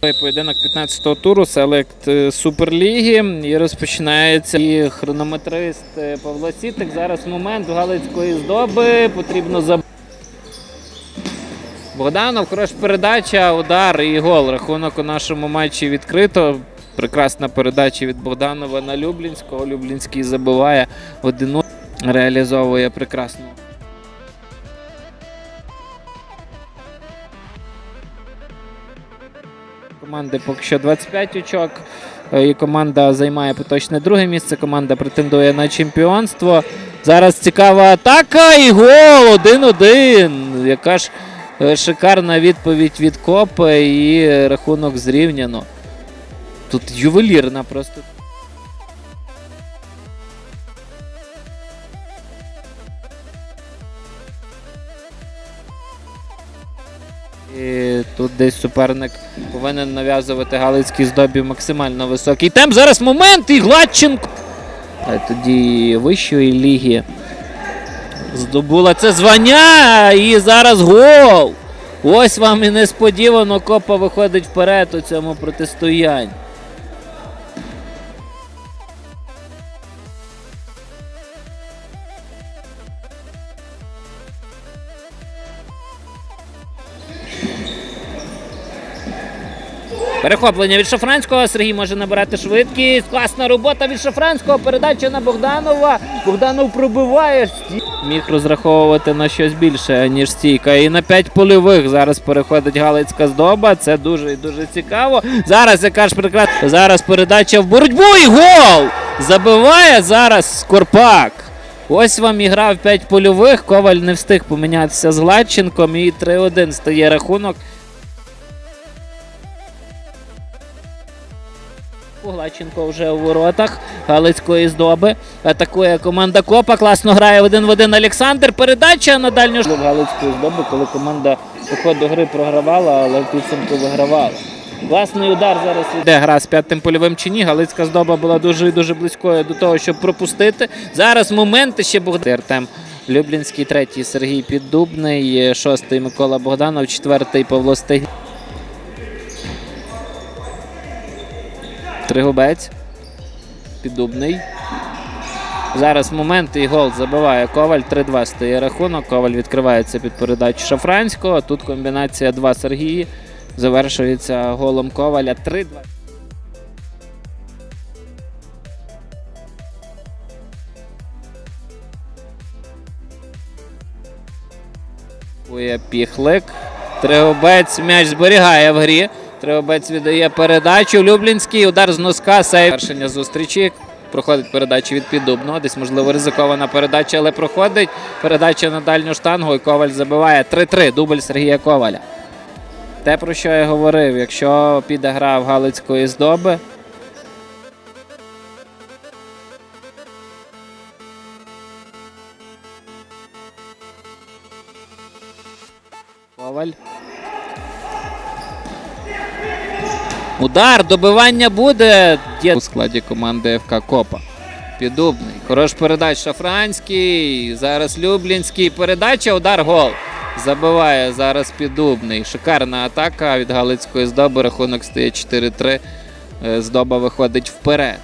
Поєдинок 15-го туру селект е, Суперліги і розпочинається і хронометрист е, Павло Сітик. Зараз момент Галицької здоби. Потрібно за Богданов, хороша передача, удар і гол. Рахунок у нашому матчі відкрито. Прекрасна передача від Богданова на Люблінського. Люблінський забиває один реалізовує прекрасно. Команди поки що 25 очок. Е, І команда займає поточне друге місце. Команда претендує на чемпіонство. Зараз цікава атака і гол 1-1. Яка ж е, шикарна відповідь від Копа і рахунок зрівняно. Тут ювелірна просто. І тут десь суперник повинен нав'язувати Галицький здобі максимально високий темп. Зараз момент і Гладченко. А тоді вищої ліги здобула це звання. І зараз гол. Ось вам і несподівано Копа виходить вперед у цьому протистоянні. Перехоплення від Шафранського. Сергій може набирати швидкість. Класна робота від Шафранського. Передача на Богданова. Богданов пробиває. Міг розраховувати на щось більше, ніж стійка. І на 5 польових зараз переходить Галицька здоба. Це дуже і дуже цікаво. Зараз яка ж прекрасна. Зараз передача в боротьбу і гол! Забиває зараз Скорпак. Ось вам і гра в 5 польових. Коваль не встиг помінятися з Гладченком. І 3-1 стає рахунок. Гладченко вже у воротах Галицької здоби. Атакує команда Копа. Класно грає один в один Олександр. Передача на дальню шлюб Галицької здоби, коли команда по ходу гри програвала, але в підсумку вигравала. Класний удар зараз іде гра з п'ятим польовим чи ні. Галицька здоба була дуже і дуже близькою до того, щоб пропустити. Зараз моменти ще Богдан. Артем Люблінський, третій Сергій Піддубний, шостий Микола Богданов, четвертий Павло Стиг. Тригубець. Піддубний. Зараз момент і гол забиває Коваль. 3-2 стає рахунок. Коваль відкривається під передачу Шафранського. Тут комбінація 2 Сергії. Завершується голом Коваля. 3-2. Атакує Піхлик. Тригубець м'яч зберігає в грі. Тригубець віддає передачу. Люблінський удар з носка. Сейв. Завершення зустрічі. Проходить передача від піддубного. Десь, можливо, ризикована передача, але проходить. Передача на дальню штангу. І Коваль забиває 3-3. Дубль Сергія Коваля. Те, про що я говорив, якщо піде гра в Галицької здоби. Коваль. Удар, добивання буде. Є у складі команди ФК Копа. Підубний. Хорош передач Шафранський. Зараз Люблінський. Передача, удар, гол. Забиває зараз підубний. Шикарна атака від Галицької здоби. Рахунок стає 4-3. Е, Здоба виходить вперед.